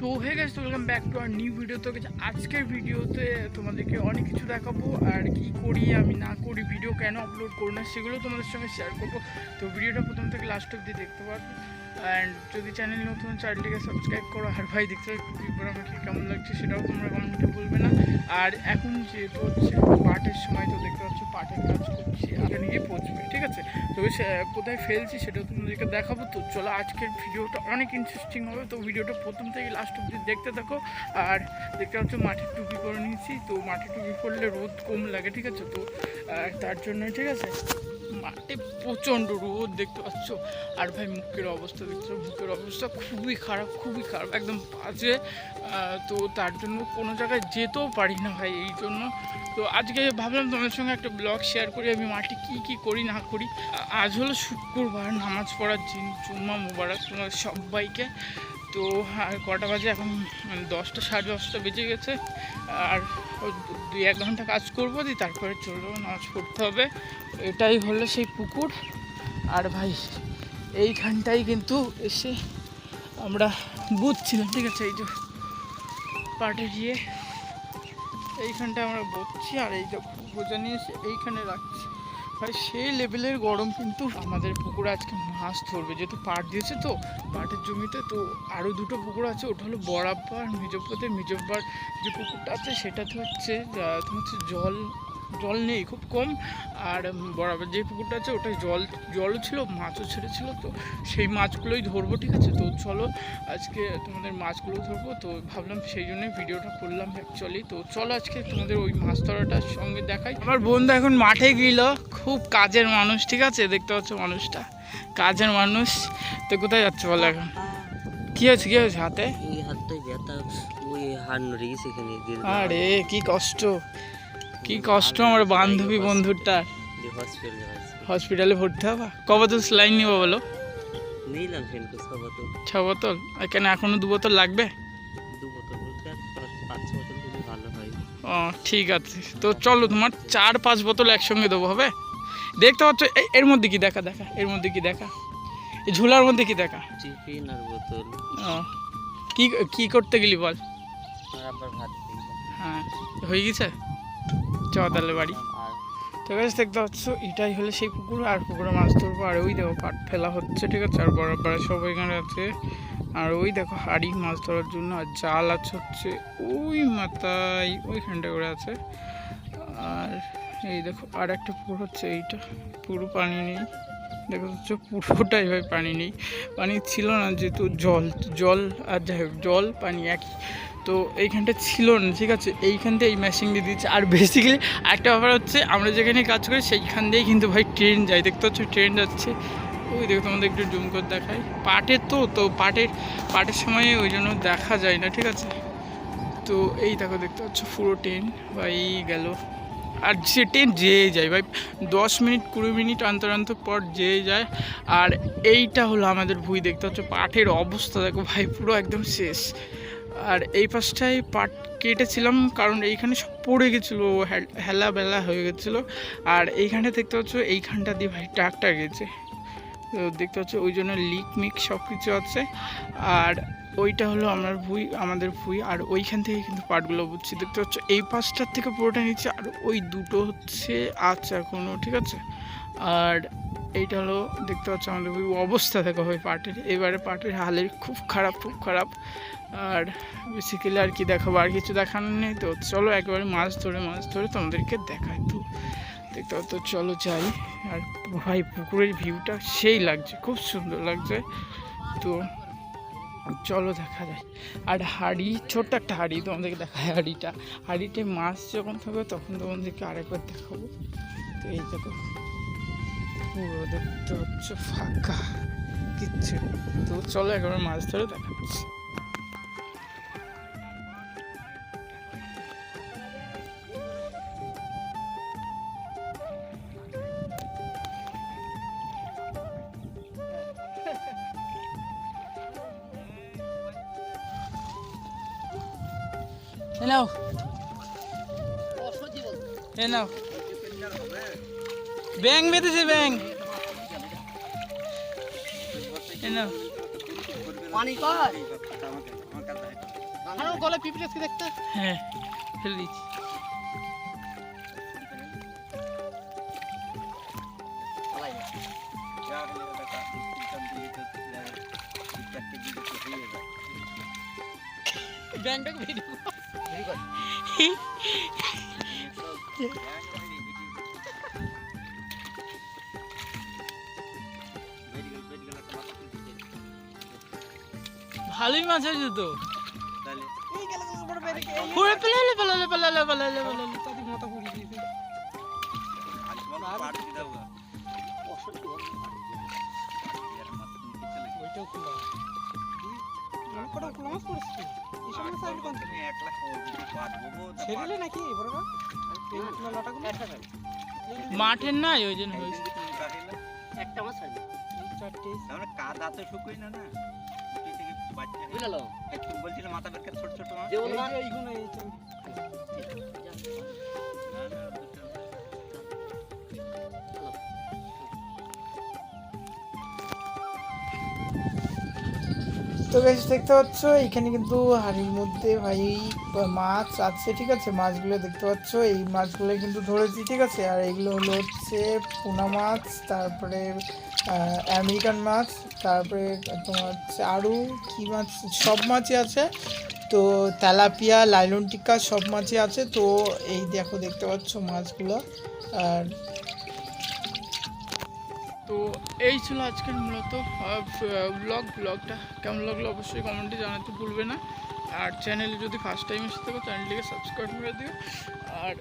তো হয়ে গেছে welcome back to our new video তো আজকের ভিডিওতে তোমাদেরকে অনেক কিছু দেখাবো আর কি করি, আমি না করি ভিডিও কেন আপলোড করি না, সেগুলো তোমাদের সঙ্গে শেয়ার করব। তো ভিডিওটা প্রথম থেকে লাস্ট অব্দি দেখতে পারবে। অ্যান্ড যদি চ্যানেল নতুন চ্যানেলটিকে সাবস্ক্রাইব করো। আর ভাই, দেখতে এরপর আমাকে কেমন লাগছে সেটাও তোমরা কমেন্টে বলবে না। আর এখন যেহেতু হচ্ছে পাটের সময়, তো দেখতে পাচ্ছ পাটের কাজ করছি এখানে গিয়ে পৌঁছবে, ঠিক আছে? তো কোথায় ফেলছি সেটাও তোমাদেরকে দেখাবো। তো চলো, আজকের ভিডিওটা অনেক ইন্টারেস্টিং হবে। তো ভিডিওটা প্রথম থেকে লাস্ট অব্দি দেখতে থাকো। আর দেখতে পাচ্ছ, মাটির টুপি করে নিয়েছি। তো মাটির টুপি করলে রোদ কম লাগে, ঠিক আছে? তো তার জন্য ঠিক আছে? মাঠে প্রচণ্ড রোদ দেখতে পাচ্ছ। আর ভাই, মুখের অবস্থা দেখছ মুখের অবস্থা খুবই খারাপ খুবই খারাপ, একদম বাজে। তো তার জন্য কোনো জায়গায় যেতেও পারি না ভাই এই জন্য। তো আজকে ভাবলাম তোমাদের সঙ্গে একটা ব্লগ শেয়ার করি, আমি মাঠে কী কী করি না করি। আজ হলো শুক্রবার, নামাজ পড়ার দিন, জুম্মা মুবারক তোমাদের সবাইকে। তো, আর কটা বাজে এখন? মানে দশটা, সাড়ে দশটা বেজে গেছে। আর দুই এক ঘণ্টা কাজ করব, দিয়ে তারপরে চলবো নাচ পড়তে হবে। এটাই হলো সেই পুকুর। আর ভাই, এইখানটাই কিন্তু এসে আমরা বুঝছিলাম ঠিক আছে? এই যে পাটে গিয়ে এইখানটায় আমরা বসছি, আর এই যে বোঝা নিয়ে এইখানে রাখছি। ভাই, সেই লেভেলের গরম কিন্তু আমাদের পুকুর আজকে মাছ ধরবে। যেহেতু পাট দিয়েছে তো, পাটের জমিতে, তো আরও দুটো পুকুর আছে। ওটা হলো বরাব্বার মিজব্বাদের মিজব্বার যে পুকুরটা আছে, সেটাতে হচ্ছে তোমার হচ্ছে জল জল নেই খুব কম। আর বরাবর যে পুকুরটা আছে ওটাই জল জলও ছিল মাছও ছেড়েছিল তো সেই মাছগুলোই ধরবো ঠিক আছে? তো চলো আজকে তোমাদের মাছগুলো ধরবো তো ভাবলাম সেই জন্যই ভিডিওটা করলাম অ্যাকচুয়ালি তো চলো আজকে তোমাদের ওই মাছ ধরাটার সঙ্গে দেখাই। আমার বন্ধু এখন মাঠে গেল খুব কাজের মানুষ ঠিক আছে? দেখতে পাচ্ছ মানুষটা? কাজের মানুষ। তো কোথায় যাচ্ছে বলো এখন? কি হয়েছে কি হয়েছে হাতে? আরে কি কষ্ট। কি কষ্ট আমার বান্ধবী বন্ধুরটা। হসপিটালে ভর্তি হবা? কবে তো স্লাইন নিবো বলো? নিলাম ছ বোতল। এখানে এখনও দু বোতল লাগবে? ও ঠিক আছে। তো চলো তোমার চার পাঁচ বোতল একসঙ্গে দেবো হবে? দেখতে পাচ্ছ এর মধ্যে কি দেখা দেখা? এর মধ্যে কি দেখা? এই ঝুলার মধ্যে কি দেখা? বোতল। ও কি কি করতে গেলি বল? হ্যাঁ হয়ে গেছে? চ বাড়ি। তো গাছ দেখতে পাচ্ছ, এটাই হলে সেই পুকুর, আর পুকুরে মাছ ধরবো, আর ওই দেখো পাট ফেলা হচ্ছে, ঠিক আছে? আর বড় সব এখানে আছে। আর ওই দেখো হাড়ি মাছ ধরার জন্য, আর জাল আছে হচ্ছে ওই মাথায়, ওইখানটা করে আছে। আর এই দেখো, আর একটা পুকুর হচ্ছে এইটা, পুরো পানি নেই। দেখো হচ্ছে পুরোটাই ভাই পানি নেই। পানি ছিল না, যেহেতু জল জল আর যাই হোক, জল, পানি একই। তো এইখানটা ছিল না, ঠিক আছে? এইখানটা এই মেশিন দিয়ে দিচ্ছে আর বেসিক্যালি একটা ব্যাপার হচ্ছে, আমরা যেখানে কাজ করি, সেইখান দিয়েই কিন্তু ভাই ট্রেন যায়। দেখতে পাচ্ছ ট্রেন যাচ্ছে। ওই দেখো, তোমাদের একটু জুম করে দেখাই। পাটের তো তো পাটের পাটের সময় ওই জন্য দেখা যায় না, ঠিক আছে? তো এই দেখো, দেখতে পাচ্ছ, পুরো ট্রেন ভাই গেল। আর সে ট্রেন যেয়ে যায়, ভাই দশ মিনিট, কুড়ি মিনিট অন্তর অন্তর পর যেয়ে যায়। আর এইটা হলো আমাদের ভুই, দেখতে পাচ্ছ, পাটের অবস্থা। দেখো ভাই, পুরো একদম শেষ। আর এই পাশটায় পাট কেটেছিলাম, কারণ এইখানে সব পড়ে গেছিল, হেলা বেলা হয়ে গেছিল। আর এইখানটা দেখতে পাচ্ছ, এইখানটা দিয়ে ভাই ট্রাকটা গেছে। তো দেখতে পাচ্ছ, ওই জন্য লিক মিক সব কিছু আছে। আর ওইটা হলো আমার ভুই, আমাদের ভুই, আর ওইখান থেকে কিন্তু পাটগুলো বুঝছি। দেখতে পাচ্ছ, এই পাশটার থেকে পুরোটা নিচ্ছে, আর ওই দুটো হচ্ছে আচ্ছা কোনো, ঠিক আছে? আর এইটা হলো, দেখতে পাচ্ছ আমাদের ভুই অবস্থা দেখা ভাই পাটের। এবারে পাটের হালের খুব খারাপ খুব খারাপ। আর বেসিক্যালি আর কি দেখাবো, আর কিছু দেখানোর নেই তো। চলো একেবারে মাছ ধরে মাছ ধরে তোমাদেরকে দেখায় তো। দেখতে পাচ্ছ, চলো যাই। আর ভাই, পুকুরের ভিউটা সেই লাগছে, খুব সুন্দর লাগছে। তো চলো দেখা যায় আর হাড়ি, ছোট্ট একটা হাড়ি তোমাদেরকে দেখায় হাড়িটা। হাড়িতে মাছ যখন থাকবে তখন তোমাদেরকে আরেকবার দেখাবো। তো এই দেখো। পুরো দেখতে হচ্ছে ফাঁকা। কিচ্ছু। তো চলো একবার মাছ ধরে দেখাচ্ছি। নাও। এ নাও। ব্যাং বেঁধেছে ব্যাং ওর গলায় পিঁপড়ে আজকে দেখতে। হ্যাঁ ফেলে দিচ্ছি। ব্যাংকটাকে ভিডিও ভালোই মাছ হয়েছে তো। এই গেল গেল বড় বেরে কে পুরো পেলালে পেলালে পেলালে পেলালে পেলালে। তাদের মাথা পুড়ে দিয়েছে খোলা খোলা খোলা মাঠের নাই ওই জন্য একটা মাছ কাদা তো শুকোই না না। বুঝলো? একটু বলছিল মাথা বের করে ছোট ছোট মাছ তো বেশ দেখতে পাচ্ছ? এখানে কিন্তু হাড়ির মধ্যে ভাই, মাছ আছে, ঠিক আছে? মাছগুলো দেখতে পাচ্ছ? এই মাছগুলো কিন্তু ধরেছি, ঠিক আছে? আর এগুলো হলো হচ্ছে পোনা মাছ, তারপরে আমেরিকান মাছ, তারপরে তোমার হচ্ছে আরও কী মাছ? সব মাছই আছে। তো তেলাপিয়া, লাইলন টিক্কা সব মাছই আছে। তো এই দেখো, দেখতে পাচ্ছ মাছগুলো। আর তো এই ছিল আজকের মূলত ব্লগ ব্লগটা কেমন লাগল অবশ্যই কমেন্টে জানাতে ভুলবে না। আর চ্যানেলে যদি ফার্স্ট টাইম এসে থাকো চ্যানেলটিকে সাবস্ক্রাইব করে দিও।